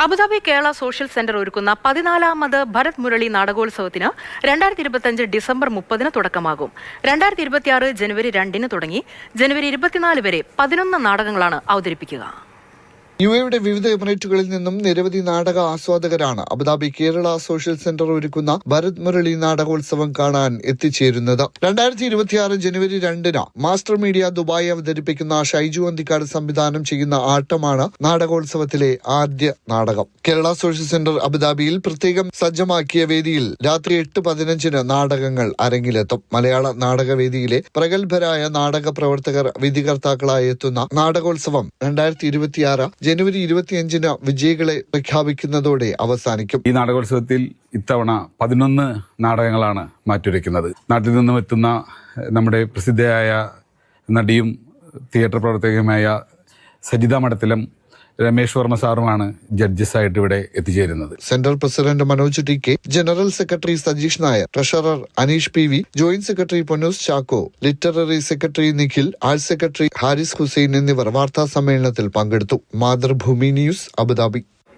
Abu Dhabi Kerala social centre ഒരുക്കുന്ന പതിനാലാമത് ഭരത് മുരളി നാടകോത്സവത്തിന് രണ്ടായിരത്തി ഇരുപത്തിയഞ്ച് ഡിസംബർ മുപ്പതിന് തുടക്കമാകും. രണ്ടായിരത്തി ഇരുപത്തിയാറ് ജനുവരി രണ്ടിന് തുടങ്ങി ജനുവരി ഇരുപത്തിനാല് വരെ പതിനൊന്ന് നാടകങ്ങളാണ് അവതരിപ്പിക്കുക. യു എയുടെ വിവിധ എമിറേറ്റുകളിൽ നിന്നും നിരവധി നാടക ആസ്വാദകരാണ് Abu Dhabi Kerala social centre ഒരുക്കുന്ന ഭരത് മുരളി നാടകോത്സവം കാണാൻ എത്തിച്ചേരുന്നത്. രണ്ടായിരത്തി ഇരുപത്തിയാറ് ജനുവരി രണ്ടിന് മാസ്റ്റർ മീഡിയ ദുബായ് അവതരിപ്പിക്കുന്ന ഷൈജു അന്തിക്കാട് സംവിധാനം ചെയ്യുന്ന ആട്ടമാണ് നാടകോത്സവത്തിലെ ആദ്യ നാടകം. കേരള സോഷ്യൽ സെന്റർ അബുദാബിയിൽ പ്രത്യേകം സജ്ജമാക്കിയ വേദിയിൽ രാത്രി എട്ട് പതിനഞ്ചിന് നാടകങ്ങൾ അരങ്ങിലെത്തും. മലയാള നാടകവേദിയിലെ പ്രഗത്ഭരായ നാടക പ്രവർത്തകർ വിധികർത്താക്കളായി എത്തുന്ന നാടകോത്സവം രണ്ടായിരത്തി ഇരുപത്തിയാറ് ജനുവരി ഇരുപത്തിയഞ്ചിന് വിജയികളെ പ്രഖ്യാപിക്കുന്നതോടെ അവസാനിക്കും. ഈ നാടകോത്സവത്തിൽ ഇത്തവണ പതിനൊന്ന് നാടകങ്ങളാണ് മാറ്റുരയ്ക്കുന്നത് നാട്ടിൽ നിന്നും എത്തുന്ന നമ്മുടെ പ്രസിദ്ധയായ നടിയും തിയേറ്റർ പ്രവർത്തകയുമായ സജിത മഠത്തിലും രമേശ് വർമ്മ സാറുമാണ് ജഡ്ജസായിട്ട് ഇവിടെ എത്തിച്ചേരുന്നത്. Central president Manoj T K general secretary Sajeesh Nair treasurer Aneesh P V joint secretary Ponnoos Chacko literary secretary Nikhil arts secretary Haris Hussain എന്നിവർ വാർത്താ സമ്മേളനത്തിൽ പങ്കെടുത്തു. Mathrubhumi news Abu Dhabi.